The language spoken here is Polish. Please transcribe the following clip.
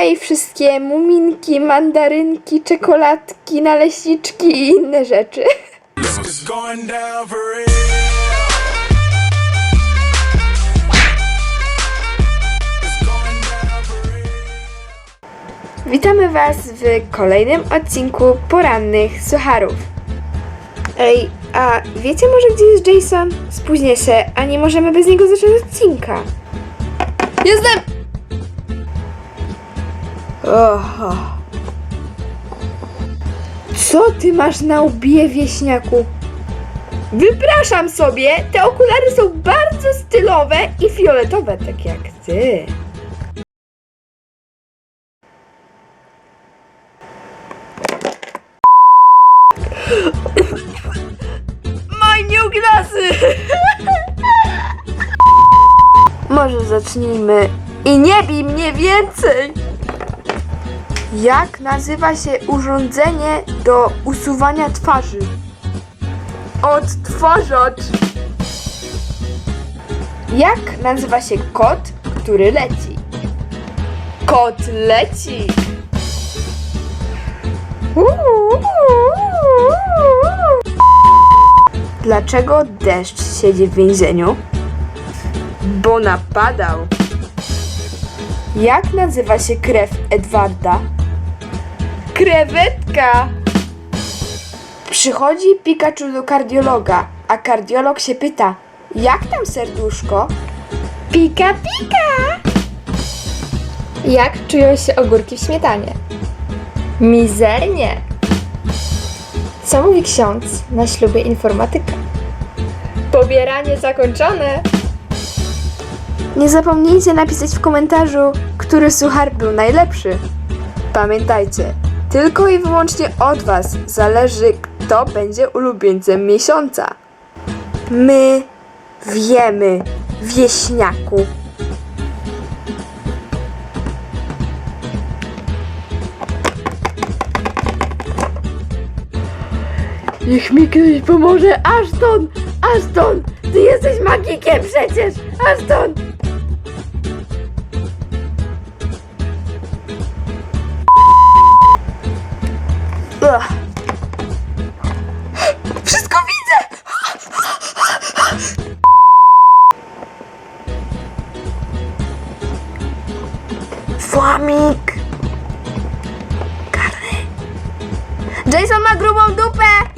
Hej, wszystkie muminki, mandarynki, czekoladki, naleśniczki i inne rzeczy. Witamy Was w kolejnym odcinku porannych sucharów. Ej, a wiecie może gdzie jest Jason? Spóźnię się, a nie możemy bez niego zacząć odcinka. Jestem! Oho. Co ty masz na łbie, wieśniaku? Wypraszam sobie, te okulary są bardzo stylowe i fioletowe, tak jak ty. My new glasses! Może zacznijmy. I nie bij mnie więcej! Jak nazywa się urządzenie do usuwania twarzy? Odtwarzacz! Jak nazywa się kot, który leci? Kot leci! Dlaczego deszcz siedzi w więzieniu? Bo napadał. Jak nazywa się krew Edwarda? Krewetka! Przychodzi Pikachu do kardiologa, a kardiolog się pyta, jak tam serduszko? Pika, pika! Jak czują się ogórki w śmietanie? Mizernie! Co mówi ksiądz na ślubie informatyka? Pobieranie zakończone! Nie zapomnijcie napisać w komentarzu, który suchar był najlepszy. Pamiętajcie, tylko i wyłącznie od Was zależy, kto będzie ulubieńcem miesiąca. My wiemy, wieśniaku. Niech mi ktoś pomoże, Ashton! Ashton! Ty jesteś magikiem przecież! Ashton! Wszystko widzę! Flamik! Karny! Jason ma grubą dupę!